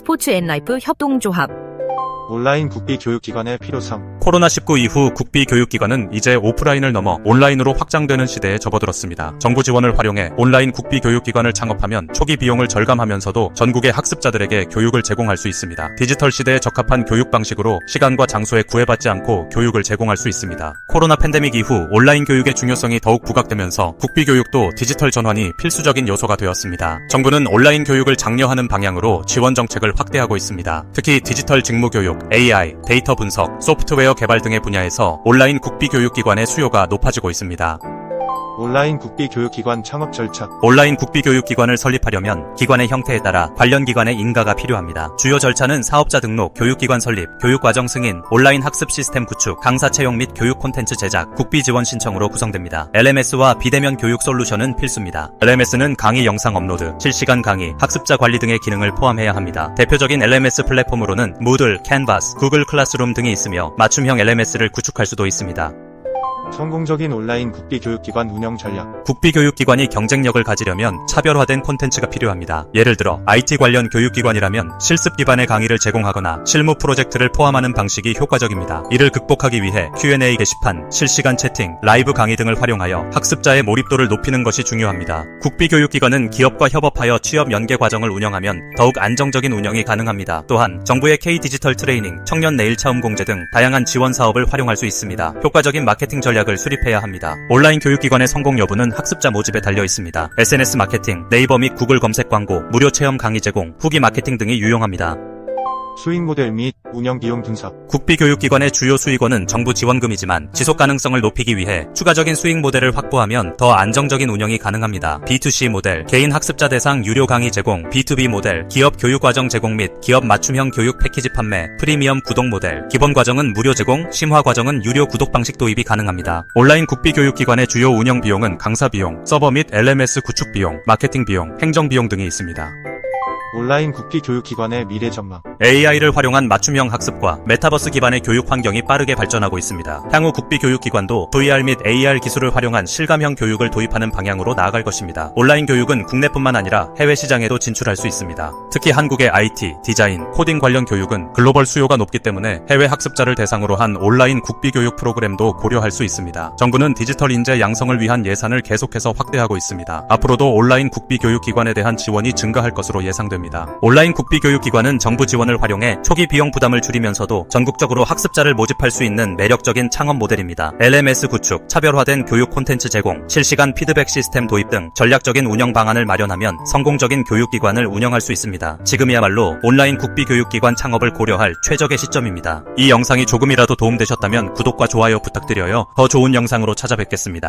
스포츠 앤라이프 협동조합 온라인 국비 교육기관의 필요성. 코로나19 이후 국비 교육기관은 이제 오프라인을 넘어 온라인으로 확장되는 시대에 접어들었습니다. 정부 지원을 활용해 온라인 국비 교육기관을 창업하면 초기 비용을 절감하면서도 전국의 학습자들에게 교육을 제공할 수 있습니다. 디지털 시대에 적합한 교육 방식으로 시간과 장소에 구애받지 않고 교육을 제공할 수 있습니다. 코로나 팬데믹 이후 온라인 교육의 중요성이 더욱 부각되면서 국비 교육도 디지털 전환이 필수적인 요소가 되었습니다. 정부는 온라인 교육을 장려하는 방향으로 지원 정책을 확대하고 있습니다. 특히 디지털 직무 교육, AI, 데이터 분석, 소프트웨어 개발 등의 분야에서 온라인 국비 교육기관의 수요가 높아지고 있습니다. 온라인 국비 교육기관 창업 절차. 온라인 국비 교육기관을 설립하려면 기관의 형태에 따라 관련 기관의 인가가 필요합니다. 주요 절차는 사업자 등록, 교육기관 설립, 교육과정 승인, 온라인 학습 시스템 구축, 강사 채용 및 교육 콘텐츠 제작, 국비 지원 신청으로 구성됩니다. LMS와 비대면 교육 솔루션은 필수입니다. LMS는 강의 영상 업로드, 실시간 강의, 학습자 관리 등의 기능을 포함해야 합니다. 대표적인 LMS 플랫폼으로는 무들, 캔버스, 구글 클래스룸 등이 있으며 맞춤형 LMS를 구축할 수도 있습니다. 성공적인 온라인 국비 교육기관 운영 전략. 국비 교육기관이 경쟁력을 가지려면 차별화된 콘텐츠가 필요합니다. 예를 들어 IT 관련 교육기관이라면 실습 기반의 강의를 제공하거나 실무 프로젝트를 포함하는 방식이 효과적입니다. 이를 극복하기 위해 Q&A 게시판, 실시간 채팅, 라이브 강의 등을 활용하여 학습자의 몰입도를 높이는 것이 중요합니다. 국비 교육기관은 기업과 협업하여 취업 연계 과정을 운영하면 더욱 안정적인 운영이 가능합니다. 또한 정부의 K 디지털 트레이닝, 청년 내일 차움 공제 등 다양한 지원 사업을 활용할 수 있습니다. 효과적인 마케팅 전략 을 수립해야 합니다. 온라인 교육기관의 성공 여부는 학습자 모집에 달려 있습니다. SNS 마케팅, 네이버 및 구글 검색 광고, 무료 체험 강의 제공, 후기 마케팅 등이 유용합니다. 수익 모델 및 운영 비용 분석. 국비 교육기관의 주요 수익원은 정부 지원금이지만 지속 가능성을 높이기 위해 추가적인 수익 모델을 확보하면 더 안정적인 운영이 가능합니다. B2C 모델, 개인 학습자 대상 유료 강의 제공, B2B 모델, 기업 교육 과정 제공 및 기업 맞춤형 교육 패키지 판매, 프리미엄 구독 모델, 기본 과정은 무료 제공, 심화 과정은 유료 구독 방식 도입이 가능합니다. 온라인 국비 교육기관의 주요 운영 비용은 강사 비용, 서버 및 LMS 구축 비용, 마케팅 비용, 행정 비용 등이 있습니다. 온라인 국비 교육기관의 미래 전망. AI를 활용한 맞춤형 학습과 메타버스 기반의 교육 환경이 빠르게 발전하고 있습니다. 향후 국비 교육기관도 VR 및 AR 기술을 활용한 실감형 교육을 도입하는 방향으로 나아갈 것입니다. 온라인 교육은 국내뿐만 아니라 해외 시장에도 진출할 수 있습니다. 특히 한국의 IT, 디자인, 코딩 관련 교육은 글로벌 수요가 높기 때문에 해외 학습자를 대상으로 한 온라인 국비 교육 프로그램도 고려할 수 있습니다. 정부는 디지털 인재 양성을 위한 예산을 계속해서 확대하고 있습니다. 앞으로도 온라인 국비 교육기관에 대한 지원이 증가할 것으로 예상됩니다. 온라인 국비 교육기관은 정부 지 원을 활용해 초기 비용 부담을 줄이면서도 전국적으로 학습자를 모집할 수 있는 매력적인 창업 모델입니다. LMS 구축, 차별화된 교육 콘텐츠 제공, 실시간 피드백 시스템 도입 등 전략적인 운영 방안을 마련하면 성공적인 교육기관을 운영할 수 있습니다. 지금이야말로 온라인 국비 교육기관 창업을 고려할 최적의 시점입니다. 이 영상이 조금이라도 도움되셨다면 구독과 좋아요 부탁드려요. 더 좋은 영상으로 찾아뵙겠습니다.